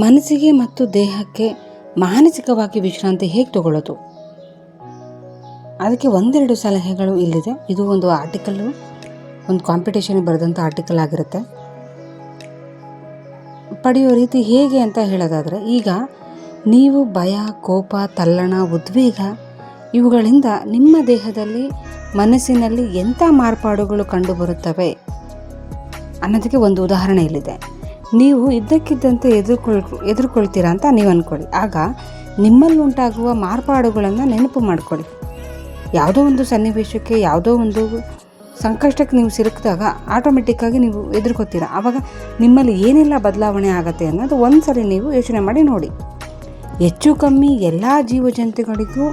ಮನಸ್ಸಿಗೆ ಮತ್ತು ದೇಹಕ್ಕೆ ಮಾನಸಿಕವಾಗಿ ವಿಶ್ರಾಂತಿ ಹೇಗೆ ತಗೊಳ್ಳೋದು? ಅದಕ್ಕೆ ಒಂದೆರಡು ಸಲಹೆಗಳು ಇಲ್ಲಿದೆ. ಇದು ಒಂದು ಆರ್ಟಿಕಲ್ಲು ಒಂದು ಕಾಂಪಿಟೇಷನ್ ಬರೆದಂಥ ಆರ್ಟಿಕಲ್ ಆಗಿರುತ್ತೆ. ಪಡೆಯೋ ರೀತಿ ಹೇಗೆ ಅಂತ ಹೇಳೋದಾದರೆ, ಈಗ ನೀವು ಭಯ, ಕೋಪ, ತಲ್ಲಣ, ಉದ್ವೇಗ ಇವುಗಳಿಂದ ನಿಮ್ಮ ದೇಹದಲ್ಲಿ ಮನಸ್ಸಿನಲ್ಲಿ ಎಂಥ ಮಾರ್ಪಾಡುಗಳು ಕಂಡುಬರುತ್ತವೆ ಅನ್ನೋದಕ್ಕೆ ಒಂದು ಉದಾಹರಣೆ ಇಲ್ಲಿದೆ. ನೀವು ಇದ್ದಕ್ಕಿದ್ದಂತೆ ಎದುರ್ಕೊಳ್, ಎದುರ್ಕೊಳ್ತೀರಾ ಅಂತ ನೀವು ಅಂದ್ಕೊಳ್ಳಿ ಆಗ ನಿಮ್ಮಲ್ಲಿ ಉಂಟಾಗುವ ಮಾರ್ಪಾಡುಗಳನ್ನು ನೆನಪು ಮಾಡಿಕೊಳ್ಳಿ. ಯಾವುದೋ ಒಂದು ಸನ್ನಿವೇಶಕ್ಕೆ, ಯಾವುದೋ ಒಂದು ಸಂಕಷ್ಟಕ್ಕೆ ನೀವು ಸಿಲುಕಿದಾಗ ಆಟೋಮೆಟಿಕ್ಕಾಗಿ ನೀವು ಎದುರ್ಕೋತೀರ. ಆವಾಗ ನಿಮ್ಮಲ್ಲಿ ಏನೆಲ್ಲ ಬದಲಾವಣೆ ಆಗುತ್ತೆ ಅನ್ನೋದು ಒಂದು ಸರಿ ನೀವು ಯೋಚನೆ ಮಾಡಿ ನೋಡಿ. ಹೆಚ್ಚು ಕಮ್ಮಿ ಎಲ್ಲ ಜೀವಜಂತುಗಳಿಗೂ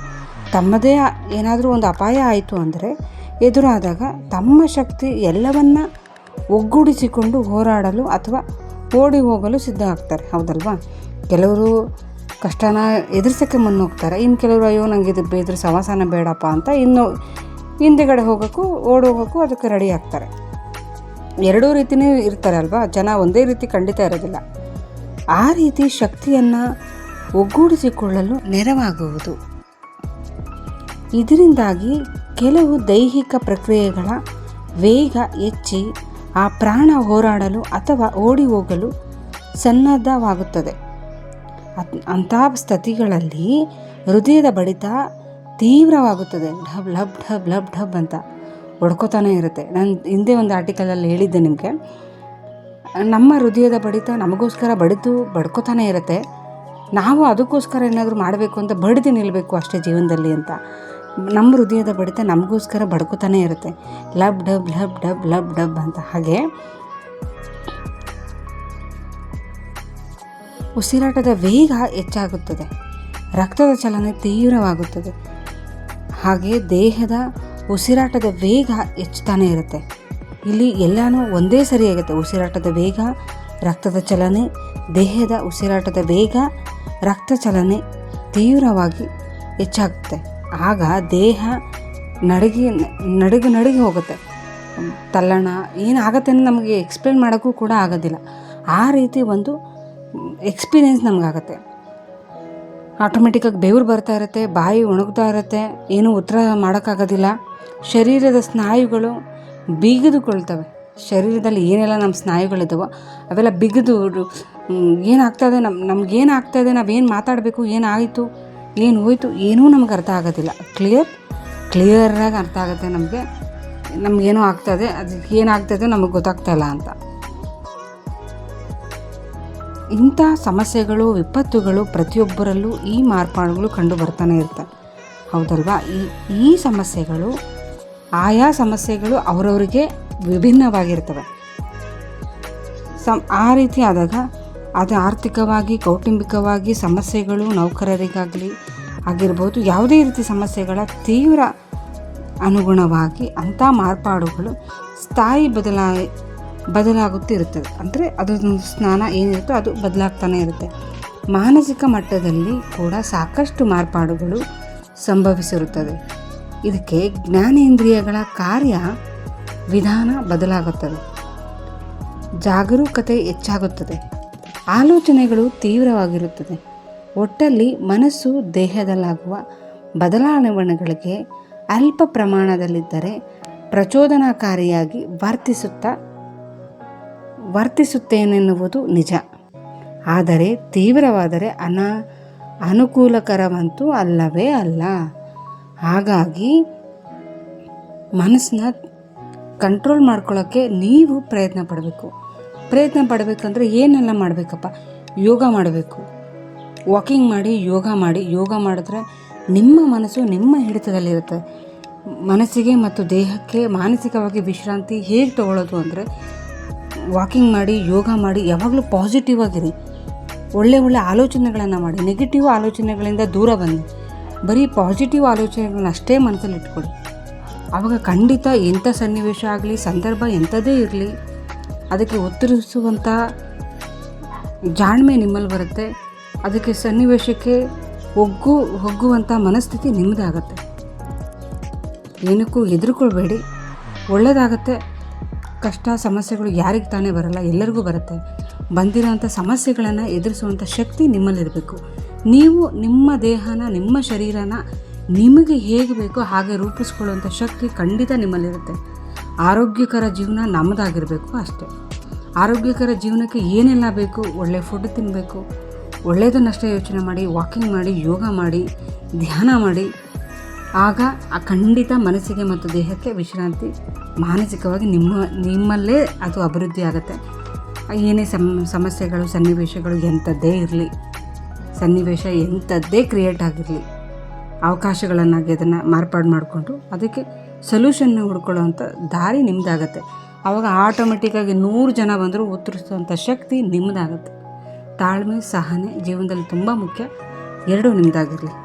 ತಮ್ಮದೇ ಏನಾದರೂ ಒಂದು ಅಪಾಯ ಆಯಿತು ಅಂದರೆ ಎದುರಾದಾಗ ತಮ್ಮ ಶಕ್ತಿ ಎಲ್ಲವನ್ನ ಒಗ್ಗೂಡಿಸಿಕೊಂಡು ಹೋರಾಡಲು ಅಥವಾ ಓಡಿ ಹೋಗಲು ಸಿದ್ಧ ಆಗ್ತಾರೆ. ಹೌದಲ್ವಾ? ಕೆಲವರು ಕಷ್ಟನ ಎದುರಿಸೋಕ್ಕೆ ಮುನ್ನೋಗ್ತಾರೆ. ಇನ್ನು ಕೆಲವರು, ಅಯ್ಯೋ ನನಗೆ ಇದು ಬೇದ್ರೆ ಸವಾಸನ ಬೇಡಪ್ಪ ಅಂತ ಇನ್ನು ಹಿಂದೆಗಡೆ ಹೋಗೋಕ್ಕೂ ಓಡೋಗೋಕ್ಕೂ ಅದಕ್ಕೆ ರೆಡಿ ಆಗ್ತಾರೆ. ಎರಡೂ ರೀತಿಯೂ ಇರ್ತಾರೆ ಅಲ್ವಾ? ಜನ ಒಂದೇ ರೀತಿ ಖಂಡಿತ ಇರೋದಿಲ್ಲ. ಆ ರೀತಿ ಶಕ್ತಿಯನ್ನು ಒಗ್ಗೂಡಿಸಿಕೊಳ್ಳಲು ನೆರವಾಗುವುದು. ಇದರಿಂದಾಗಿ ಕೆಲವು ದೈಹಿಕ ಪ್ರಕ್ರಿಯೆಗಳ ವೇಗ ಹೆಚ್ಚಿ ಆ ಪ್ರಾಣ ಹೋರಾಡಲು ಅಥವಾ ಓಡಿ ಹೋಗಲು ಸನ್ನದ್ಧವಾಗುತ್ತದೆ. ಅತ್ ಅಂಥ ಸ್ಥಿತಿಗಳಲ್ಲಿ ಹೃದಯದ ಬಡಿತ ತೀವ್ರವಾಗುತ್ತದೆ. ಢಬ್ ಲಬ್ ಢಬ್ ಲಬ್ ಢಬ್ ಅಂತ ಹೊಡ್ಕೋತಾನೆ ಇರುತ್ತೆ. ನಾನು ಹಿಂದೆ ಒಂದು ಆರ್ಟಿಕಲಲ್ಲಿ ಹೇಳಿದ್ದೆ ನಿಮಗೆ. ನಮ್ಮ ಹೃದಯದ ಬಡಿತ ನಮಗೋಸ್ಕರ ಬಡಿತು ಬಡ್ಕೋತಾನೆ ಇರುತ್ತೆ. ನಾವು ಅದಕ್ಕೋಸ್ಕರ ಏನಾದರೂ ಮಾಡಬೇಕು ಅಂತ ಬಡಿದು ನಿಲ್ಲಬೇಕು ಅಷ್ಟೇ ಜೀವನದಲ್ಲಿ ಅಂತ. ನಮ್ಮ ಹೃದಯದ ಬಡಿತ ನಮಗೋಸ್ಕರ ಬಡ್ಕೋತಾನೆ ಇರುತ್ತೆ. Lub dub lub dub lub dub ಅಂತ. ಹಾಗೆ ಉಸಿರಾಟದ ವೇಗ ಹೆಚ್ಚಾಗುತ್ತದೆ. ರಕ್ತದ ಚಲನೆ ತೀವ್ರವಾಗುತ್ತದೆ. ಹಾಗೆ ದೇಹದ ಉಸಿರಾಟದ ವೇಗ ಹೆಚ್ಚುತ್ತಾನೆ ಇರುತ್ತೆ. ಇಲ್ಲಿ ಎಲ್ಲನೂ ಒಂದೇ ಸರಿಯಾಗುತ್ತೆ ಉಸಿರಾಟದ ವೇಗ, ರಕ್ತದ ಚಲನೆ, ದೇಹದ ಉಸಿರಾಟದ ವೇಗ, ರಕ್ತ ಚಲನೆ ತೀವ್ರವಾಗಿ ಹೆಚ್ಚಾಗುತ್ತೆ. ಆಗ ದೇಹ ನಡುಗಿ ನಡುಗಿ ನಡುಗಿ ಹೋಗುತ್ತೆ. ತಲ್ಲಣ ಏನಾಗತ್ತೆ ಅಂತ ನಮಗೆ ಎಕ್ಸ್ಪ್ಲೇನ್ ಮಾಡೋಕ್ಕೂ ಕೂಡ ಆಗೋದಿಲ್ಲ. ಆ ರೀತಿ ಒಂದು ಎಕ್ಸ್ಪೀರಿಯೆನ್ಸ್ ನಮಗಾಗತ್ತೆ. ಆಟೋಮೆಟಿಕ್ಕಾಗಿ ಬೆವರು ಬರ್ತಾ ಇರುತ್ತೆ, ಬಾಯಿ ಒಣಗ್ತಾ ಇರುತ್ತೆ, ಏನೂ ಉತ್ತರ ಮಾಡೋಕ್ಕಾಗೋದಿಲ್ಲ. ಶರೀರದ ಸ್ನಾಯುಗಳು ಬಿಗಿದುಕೊಳ್ತವೆ. ಶರೀರದಲ್ಲಿ ಏನೆಲ್ಲ ನಮ್ಮ ಸ್ನಾಯುಗಳಿದ್ದಾವೋ ಅವೆಲ್ಲ ಬಿಗಿದು ಏನಾಗ್ತಾಯಿದೆ ನಮ್ಮ ನಮ್ಗೇನು ಆಗ್ತಾಯಿದೆ ನಾವೇನು ಮಾತಾಡಬೇಕು, ಏನಾಯಿತು? ಏನು ಹೋಯ್ತು ಏನೂ ನಮ್ಗೆ ಅರ್ಥ ಆಗೋದಿಲ್ಲ. ಕ್ಲಿಯರ್ ಕ್ಲಿಯರಾಗಿ ಅರ್ಥ ಆಗುತ್ತೆ ನಮಗೆ. ನಮಗೇನೋ ಆಗ್ತದೆ ಅದಕ್ಕೆ ಏನಾಗ್ತದೆ ನಮಗೆ ಗೊತ್ತಾಗ್ತಾ ಇಲ್ಲ ಅಂತ. ಇಂಥ ಸಮಸ್ಯೆಗಳು, ವಿಪತ್ತುಗಳು ಪ್ರತಿಯೊಬ್ಬರಲ್ಲೂ ಈ ಮಾರ್ಪಾಡುಗಳು ಕಂಡು ಬರ್ತಾನೆ ಇರ್ತವೆ ಹೌದಲ್ವಾ? ಈ ಈ ಸಮಸ್ಯೆಗಳು, ಆಯಾ ಸಮಸ್ಯೆಗಳು ಅವರವರಿಗೆ ವಿಭಿನ್ನವಾಗಿರ್ತವೆ. ಸಮ್ ಆ ರೀತಿ ಆದಾಗ ಅದು ಆರ್ಥಿಕವಾಗಿ, ಕೌಟುಂಬಿಕವಾಗಿ ಸಮಸ್ಯೆಗಳು ನೌಕರರಿಗಾಗಲಿ ಆಗಿರ್ಬೋದು, ಯಾವುದೇ ರೀತಿ ಸಮಸ್ಯೆಗಳ ತೀವ್ರ ಅನುಗುಣವಾಗಿ ಅಂಥ ಮಾರ್ಪಾಡುಗಳು ಸ್ಥಾಯಿ ಬದಲಾ ಬದಲಾಗುತ್ತಿರುತ್ತದೆ ಅಂದರೆ ಅದೊಂದು ಸ್ನಾನ ಏನಿರುತ್ತೋ ಅದು ಬದಲಾಗ್ತಾನೆ ಇರುತ್ತೆ. ಮಾನಸಿಕ ಮಟ್ಟದಲ್ಲಿ ಕೂಡ ಸಾಕಷ್ಟು ಮಾರ್ಪಾಡುಗಳು ಸಂಭವಿಸಿರುತ್ತದೆ. ಇದಕ್ಕೆ ಜ್ಞಾನೇಂದ್ರಿಯಗಳ ಕಾರ್ಯ ವಿಧಾನ ಬದಲಾಗುತ್ತದೆ. ಜಾಗರೂಕತೆ ಹೆಚ್ಚಾಗುತ್ತದೆ. ಆಲೋಚನೆಗಳು ತೀವ್ರವಾಗಿರುತ್ತದೆ. ಒಟ್ಟಲ್ಲಿ ಮನಸ್ಸು ದೇಹದಲ್ಲಾಗುವ ಬದಲಾವಣೆಗಳಿಗೆ ಅಲ್ಪ ಪ್ರಮಾಣದಲ್ಲಿದ್ದರೆ ಪ್ರಚೋದನಾಕಾರಿಯಾಗಿ ವರ್ತಿಸುತ್ತಾ, ವರ್ತಿಸುತ್ತೇನೆನ್ನುವುದು ನಿಜ. ಆದರೆ ತೀವ್ರವಾದರೆ ಅನ, ಅನುಕೂಲಕರವಂತೂ ಅಲ್ಲವೇ ಅಲ್ಲ. ಹಾಗಾಗಿ ಮನಸ್ಸನ್ನ ಕಂಟ್ರೋಲ್ ಮಾಡ್ಕೊಳ್ಳೋಕ್ಕೆ ನೀವು ಪ್ರಯತ್ನ ಪಡಬೇಕು. ಪ್ರಯತ್ನ ಪಡಬೇಕಂದ್ರೆ ಏನೆಲ್ಲ ಮಾಡಬೇಕಪ್ಪ? ಯೋಗ ಮಾಡಬೇಕು. ವಾಕಿಂಗ್ ಮಾಡಿ, ಯೋಗ ಮಾಡಿ, ಯೋಗ ಮಾಡಿದ್ರೆ ನಿಮ್ಮ ಮನಸ್ಸು ನಿಮ್ಮ ಹಿಡಿತದಲ್ಲಿರುತ್ತೆ. ಮನಸ್ಸಿಗೆ ಮತ್ತು ದೇಹಕ್ಕೆ ಮಾನಸಿಕವಾಗಿ ವಿಶ್ರಾಂತಿ ಹೇಗೆ ತಗೊಳ್ಳೋದು ಅಂದರೆ ವಾಕಿಂಗ್ ಮಾಡಿ, ಯೋಗ ಮಾಡಿ, ಯಾವಾಗಲೂ ಪಾಸಿಟಿವ್ ಆಗಿರಿ. ಒಳ್ಳೆ ಒಳ್ಳೆ ಆಲೋಚನೆಗಳನ್ನು ಮಾಡಿ. ನೆಗೆಟಿವ್ ಆಲೋಚನೆಗಳಿಂದ ದೂರ ಬನ್ನಿ. ಬರೀ ಪಾಸಿಟಿವ್ ಆಲೋಚನೆಗಳನ್ನ ಅಷ್ಟೇ ಮನಸ್ಸಲ್ಲಿ ಇಟ್ಕೊಳ್ಳಿ. ಆವಾಗ ಖಂಡಿತ ಎಂಥ ಸನ್ನಿವೇಶ ಆಗಲಿ, ಸಂದರ್ಭ ಎಂಥದೇ ಇರಲಿ ಅದಕ್ಕೆ ಉತ್ತರಿಸುವಂಥ ಜಾಣ್ಮೆ ನಿಮ್ಮಲ್ಲಿ ಬರುತ್ತೆ. ಅದಕ್ಕೆ ಸನ್ನಿವೇಶಕ್ಕೆ ಒಗ್ಗು ಒಗ್ಗುವಂಥ ಮನಸ್ಥಿತಿ ನಿಮ್ಮದಾಗತ್ತೆ. ಏನಕ್ಕೂ ಹೆದರ್ಕೊಳ್ಬೇಡಿ. ಒಳ್ಳೆಯದಾಗತ್ತೆ ಕಷ್ಟ, ಸಮಸ್ಯೆಗಳು ಯಾರಿಗೆ ತಾನೇ ಬರಲ್ಲ, ಎಲ್ಲರಿಗೂ ಬರುತ್ತೆ. ಬಂದಿರೋಂಥ ಸಮಸ್ಯೆಗಳನ್ನು ಎದುರಿಸುವಂಥ ಶಕ್ತಿ ನಿಮ್ಮಲ್ಲಿರಬೇಕು. ನೀವು ನಿಮ್ಮ ದೇಹನ, ನಿಮ್ಮ ಶರೀರನ ನಿಮಗೆ ಹೇಗೆ ಬೇಕೋ ಹಾಗೆ ರೂಪಿಸ್ಕೊಳ್ಳುವಂಥ ಶಕ್ತಿ ಖಂಡಿತ ನಿಮ್ಮಲ್ಲಿರುತ್ತೆ. ಆರೋಗ್ಯಕರ ಜೀವನ ನಮ್ಮದಾಗಿರಬೇಕು ಅಷ್ಟೇ. ಆರೋಗ್ಯಕರ ಜೀವನಕ್ಕೆ ಏನೆಲ್ಲ ಬೇಕು, ಒಳ್ಳೆ ಫುಡ್ ತಿನ್ನಬೇಕು ಒಳ್ಳೆಯದನ್ನಷ್ಟೇ ಯೋಚನೆ ಮಾಡಿ ವಾಕಿಂಗ್ ಮಾಡಿ, ಯೋಗ ಮಾಡಿ, ಧ್ಯಾನ ಮಾಡಿ, ಆಗ ಆ ಖಂಡಿತ ಮನಸ್ಸಿಗೆ ಮತ್ತು ದೇಹಕ್ಕೆ ವಿಶ್ರಾಂತಿ ಮಾನಸಿಕವಾಗಿ ನಿಮ್ಮ, ನಿಮ್ಮಲ್ಲೇ ಅದು ಅಭಿವೃದ್ಧಿ ಆಗುತ್ತೆ. ಏನೇ ಸಮ್ ಸಮಸ್ಯೆಗಳು, ಸನ್ನಿವೇಶಗಳು ಎಂಥದ್ದೇ ಇರಲಿ, ಸನ್ನಿವೇಶ ಎಂಥದ್ದೇ ಕ್ರಿಯೇಟ್ ಆಗಿರಲಿ, ಅವಕಾಶಗಳನ್ನಾಗಿ ಅದನ್ನು ಮಾರ್ಪಾಡು ಮಾಡಿಕೊಂಡು ಅದಕ್ಕೆ ಸೊಲ್ಯೂಷನ್ನ ಹುಡ್ಕೊಳ್ಳೋವಂಥ ದಾರಿ ನಿಮ್ಮದಾಗತ್ತೆ ಆವಾಗ ಆಟೋಮೆಟಿಕ್ಕಾಗಿ ನೂರು ಜನ ಬಂದರೂ ಉತ್ತರಿಸುವಂಥ ಶಕ್ತಿ ನಿಮ್ಮದಾಗತ್ತೆ ತಾಳ್ಮೆ, ಸಹನೆ ಜೀವನದಲ್ಲಿ ತುಂಬ ಮುಖ್ಯ. ಎರಡೂ ನಿಮ್ಮದಾಗಿರಲಿ